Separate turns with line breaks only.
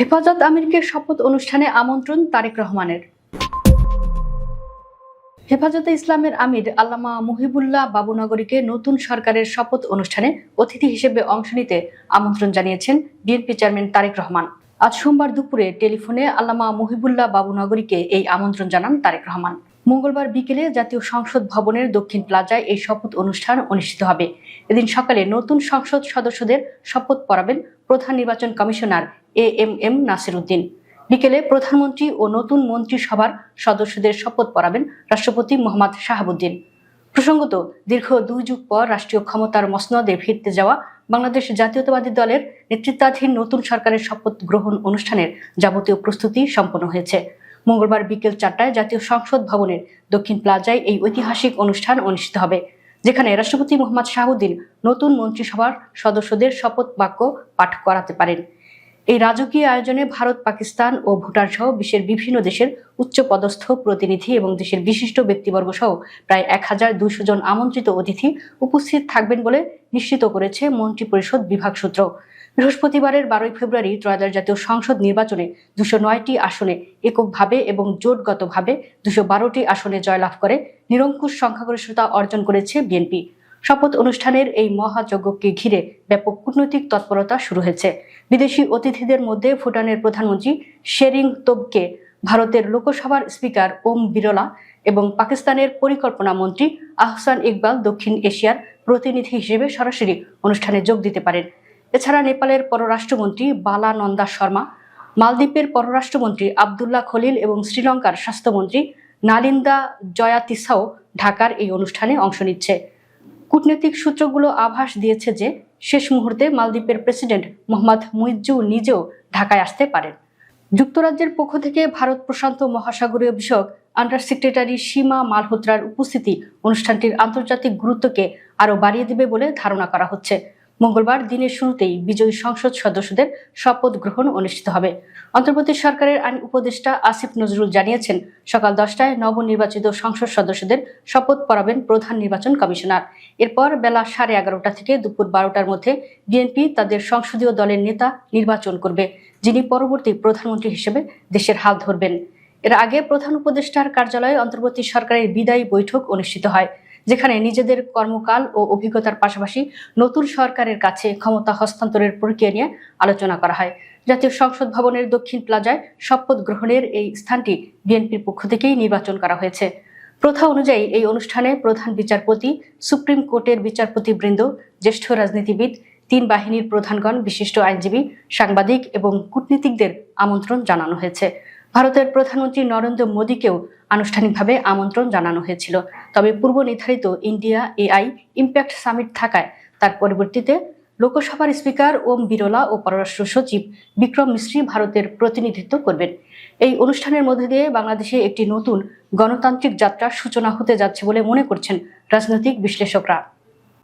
হেফাজত আমিরকে শপথ অনুষ্ঠানে আমন্ত্রণ তারেক রহমানের। হেফাজতে ইসলামের আমির আল্লামা মুহিবুল্লাহ বাবুনগরীকে নতুন সরকারের শপথ অনুষ্ঠানে অতিথি হিসেবে অংশ নিতে আমন্ত্রণ জানিয়েছেন বিএনপি চেয়ারম্যান তারেক রহমান। আজ সোমবার দুপুরে টেলিফোনে আল্লামা মুহিবুল্লাহ বাবুনগরীকে এই আমন্ত্রণ জানান তারেক রহমান। মঙ্গলবার বিকেলে জাতীয় সংসদ ভবনের দক্ষিণ প্লাজায় এই শপথ অনুষ্ঠান অনুষ্ঠিত হবে। এদিন সকালে নতুন সংসদ সদস্যদের শপথ পড়াবেন প্রধান নির্বাচন commissioner A M M Nasir Uddin বিকেলে প্রধানমন্ত্রী ও নতুন মন্ত্রিসভার সদস্যদের শপথ পড়াবেন রাষ্ট্রপতি মোহাম্মদ শাহাবুদ্দিন। প্রসঙ্গত, দীর্ঘ দুই যুগ পর রাষ্ট্রীয় ক্ষমতার মসনদে ফিরতে যাওয়া বাংলাদেশ জাতীয়তাবাদী দলের নেতৃত্বাধীন নতুন সরকারের শপথ গ্রহণ অনুষ্ঠানের যাবতীয় প্রস্তুতি সম্পন্ন হয়েছে। মঙ্গলবার বিকেল চারটায় জাতীয় সংসদ ভবনের দক্ষিণ প্লাজায় এই ঐতিহাসিক অনুষ্ঠান অনুষ্ঠিত হবে, যেখানে রাষ্ট্রপতি মোহাম্মদ শাহাবুদ্দিন নতুন মন্ত্রিসভার সদস্যদের শপথ বাক্য পাঠ করাতে পারেন। এই রাজকীয় আয়োজনে ভারত, পাকিস্তান ও ভুটান সহ বিশ্বের বিভিন্ন দেশের উচ্চ পদস্থ প্রতিনিধি এবং দেশের বিশিষ্ট ব্যক্তিবর্গ সহ প্রায় এক হাজার দুইশো জন আমন্ত্রিত অতিথি উপস্থিত থাকবেন বলে নিশ্চিত করেছে মন্ত্রিপরিষদ বিভাগ সূত্র। বৃহস্পতিবারের বারোই ফেব্রুয়ারি ত্রয়োদশ জাতীয় সংসদ নির্বাচনে দুশো নয়টি আসনে এককভাবে এবং জোটগতভাবে দুশো বারোটি আসনে জয়লাভ করে নিরঙ্কুশ সংখ্যাগরিষ্ঠতা অর্জন করেছে বিএনপি। শপথ অনুষ্ঠানের এই মহাযজ্ঞকে ঘিরে ব্যাপক কূটনৈতিক তৎপরতা শুরু হয়েছে। বিদেশি অতিথিদের মধ্যে ভুটানের প্রধানমন্ত্রী শেরিং তোবকে, ভারতের লোকসভার স্পিকার ওম বিরলা এবং পাকিস্তানের পরিকল্পনা মন্ত্রী আহসান ইকবাল দক্ষিণ এশিয়ার প্রতিনিধি হিসেবে সরাসরি অনুষ্ঠানে যোগ দিতে পারেন। এছাড়া নেপালের পররাষ্ট্রমন্ত্রী বালা নন্দা শর্মা, মালদ্বীপের পররাষ্ট্রমন্ত্রী আবদুল্লাহ খলিল এবং শ্রীলঙ্কার স্বাস্থ্যমন্ত্রী নালিন্দা জয়াতিসাও ঢাকার এই অনুষ্ঠানে অংশ নিচ্ছে। কূটনৈতিক সূত্রগুলো আভাস দিয়েছে যে শেষ মুহূর্তে মালদ্বীপের প্রেসিডেন্ট মোহাম্মদ মুইজ্জু নিজেও ঢাকায় আসতে পারেন। যুক্তরাজ্যের পক্ষ থেকে ভারত প্রশান্ত মহাসাগরীয় বিষয়ক আন্ডার সেক্রেটারি সীমা মালহোত্রার উপস্থিতি অনুষ্ঠানটির আন্তর্জাতিক গুরুত্বকে আরও বাড়িয়ে দেবে বলে ধারণা করা হচ্ছে। মঙ্গলবার দিনের শুরুতেই বিজয়ী সংসদ সদস্যদের শপথ গ্রহণ অনুষ্ঠিত হবে। অন্তর্বর্তী সরকারের আইন উপদেষ্টা আসিফ নজরুল জানিয়েছেন, সকাল দশটায় নবনির্বাচিত সংসদ সদস্যদের শপথ পড়াবেন প্রধান নির্বাচন কমিশনার। এরপর বেলা সাড়ে এগারোটা থেকে দুপুর বারোটার মধ্যে বিএনপি তাদের সংসদীয় দলের নেতা নির্বাচন করবে, যিনি পরবর্তী প্রধানমন্ত্রী হিসেবে দেশের হাল ধরবেন। এর আগে প্রধান উপদেষ্টার কার্যালয়ে অন্তর্বর্তী সরকারের বিদায়ী বৈঠক অনুষ্ঠিত হয়। যেখানে নিজেদের কর্মকাল ও অভিজ্ঞতার পাশাপাশি নতুন সরকারের কাছে ক্ষমতা হস্তান্তরের প্রক্রিয়া নিয়ে আলোচনা করা হয়। জাতীয় সংসদ ভবনের দক্ষিণ প্লাজায় শপথ গ্রহণের এই স্থানটি বিএনপির পক্ষ থেকেই নির্বাচন করা হয়েছে। প্রথা অনুযায়ী এই অনুষ্ঠানে প্রধান বিচারপতি, সুপ্রিম কোর্টের বিচারপতি বৃন্দ জ্যেষ্ঠ রাজনীতিবিদ, তিন বাহিনীর প্রধানগণ, বিশিষ্ট আইনজীবী, সাংবাদিক এবং কূটনীতিকদের আমন্ত্রণ জানানো হয়েছে। ভারতের প্রধানমন্ত্রী নরেন্দ্র মোদীকেও আনুষ্ঠানিকভাবে আমন্ত্রণ জানানো হয়েছিল। তবে পূর্ব নির্ধারিত ইন্ডিয়া এআই ইম্প্যাক্ট সামিট থাকায় তার পরিবর্তিতে লোকসভার স্পিকার ওম বিরলা ও পররাষ্ট্র সচিব বিক্রম মিশ্রি ভারতের প্রতিনিধিত্ব করবেন। এই অনুষ্ঠানের মধ্যে দিয়ে বাংলাদেশে একটি নতুন গণতান্ত্রিক যাত্রার সূচনা হতে যাচ্ছে বলে মনে করছেন রাজনৈতিক বিশ্লেষকরা।